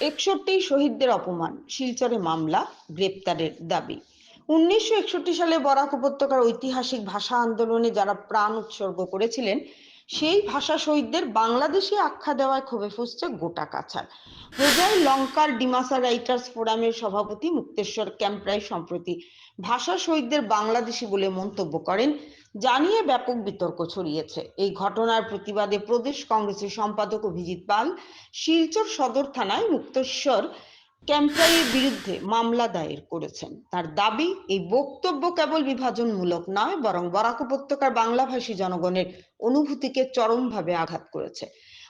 একষট্টি শহীদদের অপমান, শিলচরে মামলা, গ্রেপ্তারের দাবি। উনিশশো একষট্টি সালে বরাক উপত্যকার ঐতিহাসিক ভাষা আন্দোলনে যারা প্রাণ উৎসর্গ করেছিলেন, সেই ভাষা শহীদদের বাংলাদেশে আখ্যা দেওয়ায় ক্ষোভে ফুসছে গোটা কাছাড়। প্রজয় লঙ্কার ডিমাসা রাইটার্স ফোরামের সভাপতি মুক্তেশ্বর ক্যাম্পরাই সম্প্রতি ভাষা শহীদদের বাংলাদেশি বলে মন্তব্য করেন জানিয়ে ব্যাপক বিতর্ক ছড়িয়েছে। এই ঘটনার প্রতিবাদে প্রদেশ কংগ্রেসের সম্পাদক অভিজিৎ পাল শিলচর সদর থানায় মুক্তেশ্বর ক্যাম্পরাইয়ের বিরুদ্ধে মামলা দায়ের করেছেন। তার দাবি, এই বক্তব্য কেবল বিভাজনমূলক নয়, বরং বরাক উপত্যকার বাংলাভাষী জনগণের অনুভূতিকে চরমভাবে আঘাত করেছে।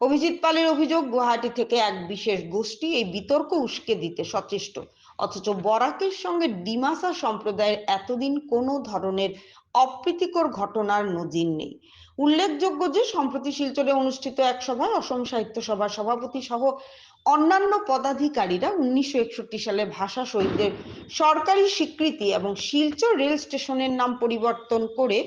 অভিজিৎ পালের অভিযোগ, গুয়াহাটি থেকে এক বিশেষ গোষ্ঠী এই বিতর্ক উস্কে দিতে সচেষ্ট। অথচ বরাকের সঙ্গে ডিমাসা সম্প্রদায়ের এতদিন কোনো ধরনের অপ্রীতিকর ঘটনার নজির নেই। উল্লেখযোগ্য যে, সম্প্রতি শিলচরে অনুষ্ঠিত এক সভায় অসম সাহিত্য সভার সভাপতি সহ অন্যান্য পদাধিকারীরা উনিশশো একষট্টি সালে ভাষা শহীদদের সরকারি স্বীকৃতি এবং শিলচর রেল স্টেশনের নাম পরিবর্তন করে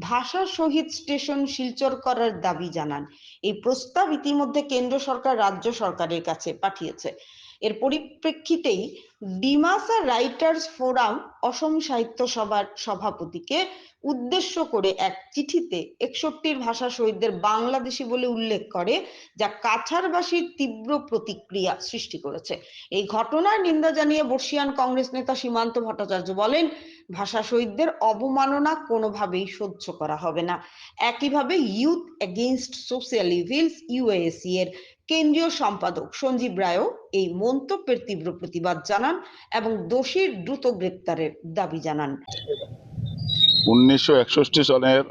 ভাষা শহীদ স্টেশন শিলচর করার দাবি জানান। এই প্রস্তাব ইতিমধ্যে কেন্দ্র সরকার রাজ্য সরকারের কাছে পাঠিয়েছে। এর পরিপ্রেক্ষিতেই ডিমাসা রাইটার্স ফোরাম অসম সাহিত্য সভার সভাপতিকে উদ্দেশ্য করে এক চিঠিতে একষট্টির ভাষা শহীদদের বাংলাদেশি বলে উল্লেখ করে, যা কাছারবাসীর তীব্র প্রতিক্রিয়া সৃষ্টি করেছে। এই ঘটনার নিন্দা জানিয়ে বর্ষিয়ান কংগ্রেস নেতা সীমান্ত ভট্টাচার্য বলেন, ভাষা শহীদদের অবমাননা কোনোভাবেই সহ্য করা হবে না। একইভাবে youth against social evils UAC এর কেন্দ্রীয় সম্পাদক সঞ্জীব রায়ও এই মন্তব্যের তীব্র প্রতিবাদ জানান এবং দোষীর দ্রুত গ্রেপ্তারের দাবি জানান। উনিশশো সনের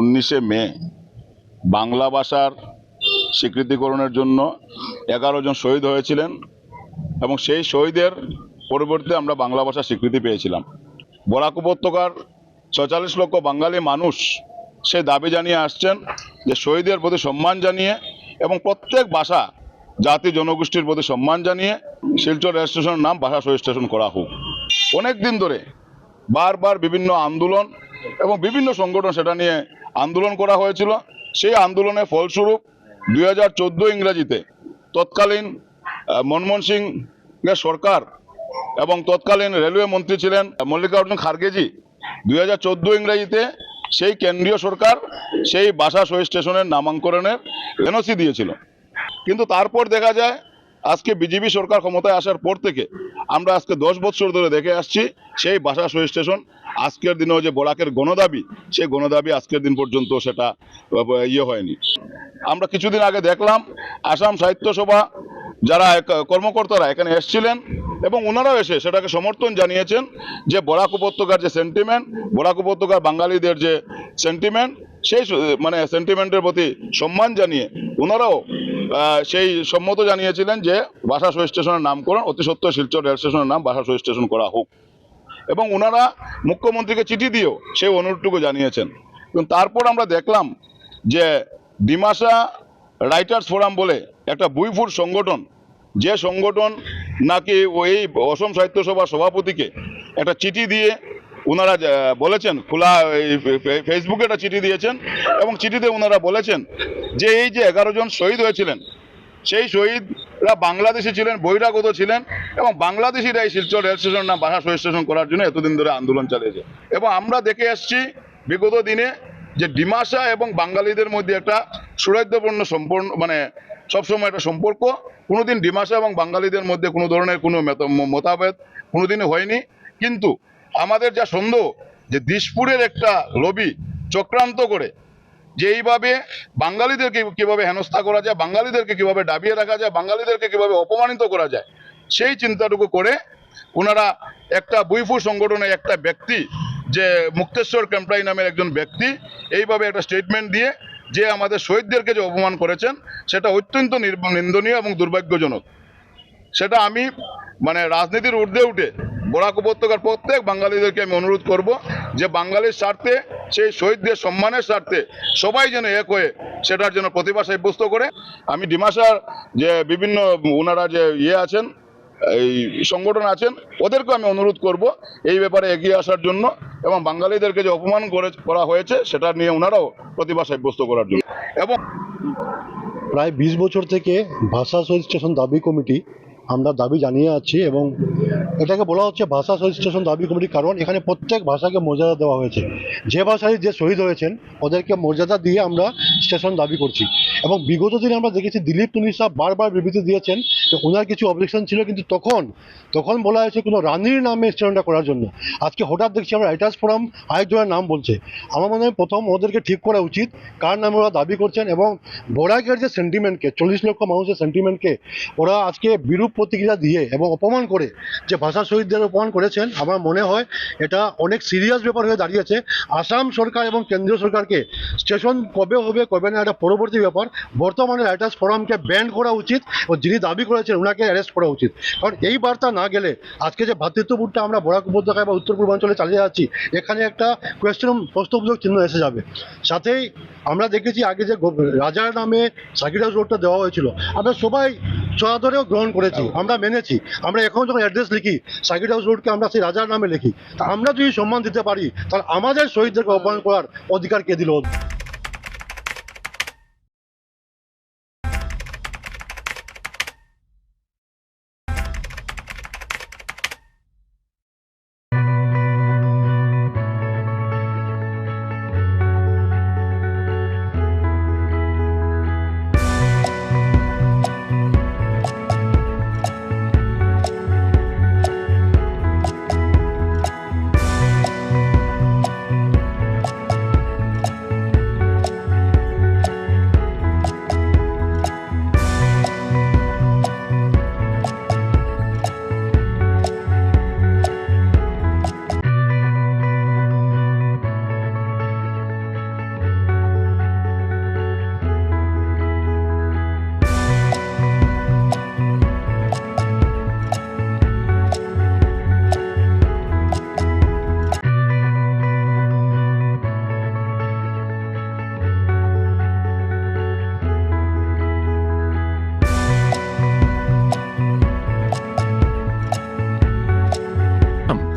উনিশে মে বাংলা ভাষার স্বীকৃতিকরণের জন্য এগারো জন শহীদ হয়েছিলেন এবং সেই শহীদের পরিবর্তে আমরা বাংলা ভাষার স্বীকৃতি পেয়েছিলাম। বরাক উপত্যকার ছয়চল্লিশ লক্ষ বাঙালি মানুষ সে দাবি জানিয়ে আসছেন যে শহীদের প্রতি সম্মান জানিয়ে প্রত্যেক ভাষা জাতি জনগোষ্ঠীর প্রতি সম্মান জানিয়ে শিলচর রেল স্টেশনের নাম ভাষা শহীদ স্টেশন করা হোক। অনেক দিন ধরে বারবার বিভিন্ন আন্দোলন এবং বিভিন্ন সংগঠন সেটা নিয়ে আন্দোলন করা হয়েছিল। সেই আন্দোলনের ফলস্বরূপ দুই হাজার ইংরেজিতে তৎকালীন মনমোহন সিংয়ের সরকার এবং তৎকালীন রেলওয়ে মন্ত্রী ছিলেন মল্লিকার্জুন খার্গেজি দুই হাজার ইংরেজিতে সেই কেন্দ্রীয় সরকার সেই বাসা শহীদ স্টেশনের নামাঙ্করণের এনওসি দিয়েছিল। কিন্তু তারপর দেখা যায়, আজকে বিজেপি সরকার ক্ষমতায় আসার পর থেকে আমরা আজকে দশ বছর ধরে দেখে আসছি, সেই বাসা শহীদ স্টেশন আজকের দিনেও যে বরাকের গণদাবি, সেই গণদাবি আজকের দিন পর্যন্ত সেটা ইয়ে হয়নি। আমরা কিছুদিন আগে দেখলাম, আসাম সাহিত্য সভা যারা কর্মকর্তারা এখানে এসছিলেন এবং ওনারাও এসে সেটাকে সমর্থন জানিয়েছেন যে বরাক উপত্যকার যে সেন্টিমেন্ট বরাক উপত্যকার বাঙালিদের যে সেন্টিমেন্ট সেই মানে সেন্টিমেন্টের প্রতি সম্মান জানিয়ে ওনারাও সেই সম্মত জানিয়েছিলেন যে বাসা শহীদ স্টেশনের নামকরণ, অতি সত্ত্বর শিলচর রেল স্টেশনের নাম বাসা শহীদ স্টেশন করা হোক। এবং ওনারা মুখ্যমন্ত্রীকে চিঠি দিয়েও সেই অনুরোধটুকু জানিয়েছেন। এবং তারপর আমরা দেখলাম যে ডিমাসা রাইটার্স ফোরাম বলে একটা বুইফুর সংগঠন, যে সংগঠন নাকি ওই অসম সাহিত্য সভার সভাপতিকে একটা চিঠি দিয়ে ওনারা বলেছেন, খোলা ফেসবুকে একটা চিঠি দিয়েছেন এবং চিঠিতে ওনারা বলেছেন যে এই যে এগারো জন শহীদ হয়েছিলেন, সেই শহীদরা বাংলাদেশি ছিলেন, বহিরাগত ছিলেন এবং বাংলাদেশিরা এই শিলচর রেল স্টেশন না বাসা শহীদ স্টেশন করার জন্য এতদিন ধরে আন্দোলন চালিয়েছে। এবং আমরা দেখে আসছি বিগত দিনে যে ডিমাসা এবং বাঙালিদের মধ্যে একটা সুরাজ্যপূর্ণ সম্পূর্ণ মানে সবসময় একটা সম্পর্ক। কোনোদিন ডিমাসা এবং বাঙালিদের মধ্যে কোনো ধরনের কোনো মেত- মতাভেদ কোনোদিনই হয়নি। কিন্তু আমাদের যা সন্দেহ, যে দিশপুরের একটা লবি চক্রান্ত করে, যে এইভাবে বাঙালিদেরকে কীভাবে হেনস্থা করা যায়, বাঙালিদেরকে কীভাবে ডাবিয়ে রাখা যায়, বাঙালিদেরকে কীভাবে অপমানিত করা যায়, সেই চিন্তাটুকু করে ওনারা একটা বুইফু সংগঠনে একটা ব্যক্তি, যে মুক্তেশ্বর ক্যাম্পরাই নামের একজন ব্যক্তি, এইভাবে একটা স্টেটমেন্ট দিয়ে যে আমাদের শহীদদেরকে যে অপমান করেছেন, সেটা অত্যন্ত নিন্দনীয় এবং দুর্ভাগ্যজনক। সেটা আমি মানে রাজনীতির ঊর্ধ্বে উঠে বরাক উপত্যকার প্রত্যেক বাঙালিদেরকে আমি অনুরোধ করব যে বাঙালির স্বার্থে, সেই শহীদদের সম্মানের স্বার্থে সবাই যেন এক হয়ে সেটার জন্য প্রতিভা সাব্যস্ত করে। আমি ডিমাসার যে বিভিন্ন ওনারা যে ইয়ে আছেন এই সংগঠন আছেন ওদেরকে আমি অনুরোধ করব এই ব্যাপারে এগিয়ে আসার জন্য এবং বাঙালিদেরকে যে অপমান করে, করা হয়েছে সেটা নিয়ে ওনারাও প্রতিভা সাব্যস্ত করার জন্য। এবং প্রায় বিশ বছর থেকে ভাষা স্টেশন দাবি কমিটি আমরা দাবি জানিয়ে আছি এবং এটাকে বলা হচ্ছে ভাষা স্টেশন দাবি কমিটি কারণ এখানে প্রত্যেক ভাষাকে মর্যাদা দেওয়া হয়েছে। যে ভাষায় যে শহীদ হয়েছেন, ওদেরকে মর্যাদা দিয়ে আমরা স্টেশন দাবি করছি। এবং বিগত দিনে আমরা দেখেছি দিলীপ তুনির সাহেব বারবার বিবৃতি দিয়েছেন যে ওনার কিছু অবজেকশন ছিল, কিন্তু তখন তখন বলা হয়েছে কোনো রানীর নামে স্টেশনটা করার জন্য। আজকে হঠাৎ দেখছি আমরা রাইটার্স ফোরাম আরেকজনের নাম বলছে। আমার মনে হয় প্রথম ওদেরকে ঠিক করা উচিত কার নামে ওরা দাবি করছেন এবং বরাকের যে সেন্টিমেন্টকে চল্লিশ লক্ষ মানুষের সেন্টিমেন্টকে ওরা আজকে বিরূপ প্রতিক্রিয়া দিয়ে এবং অপমান করে, যে ভাষা শহীদদের অপমান করেছেন, আমার মনে হয় এটা অনেক সিরিয়াস ব্যাপার হয়ে দাঁড়িয়েছে। আসাম সরকার এবং কেন্দ্রীয় সরকারকে স্টেশন কবে হবে, কবে না, এটা পরবর্তী ব্যাপার। বর্তমানে রাইটার্স ফোরামকে ব্যান করা উচিত ও যিনি দাবি করেছেন ওনাকে অ্যারেস্ট করা উচিত। কারণ এই বার্তা না গেলে আজকে যে ভ্রাতৃত্ববোধটা আমরা বরাক উপত্যকায় বা উত্তর পূর্বাঞ্চলে চালিয়ে যাচ্ছি এখানে একটা কোয়েশ্চন প্রশ্নবোধক চিহ্ন এসে যাবে। সাথেই আমরা দেখেছি আগে যে রাজার নামে হাউস রোডটা দেওয়া হয়েছিল। আমরা সবাই সদরেও গ্রহণ করেছি আমরা মেনেছি। আমরা এখন যখন অ্যাড্রেস লিখি সার্কিট হাউস রোডকে আমরা সেই রাজার নামে লিখি। তা আমরা যদি সম্মান দিতে পারি তাহলে আমাদের শহীদদেরকে অপমান করার অধিকার কে দিল?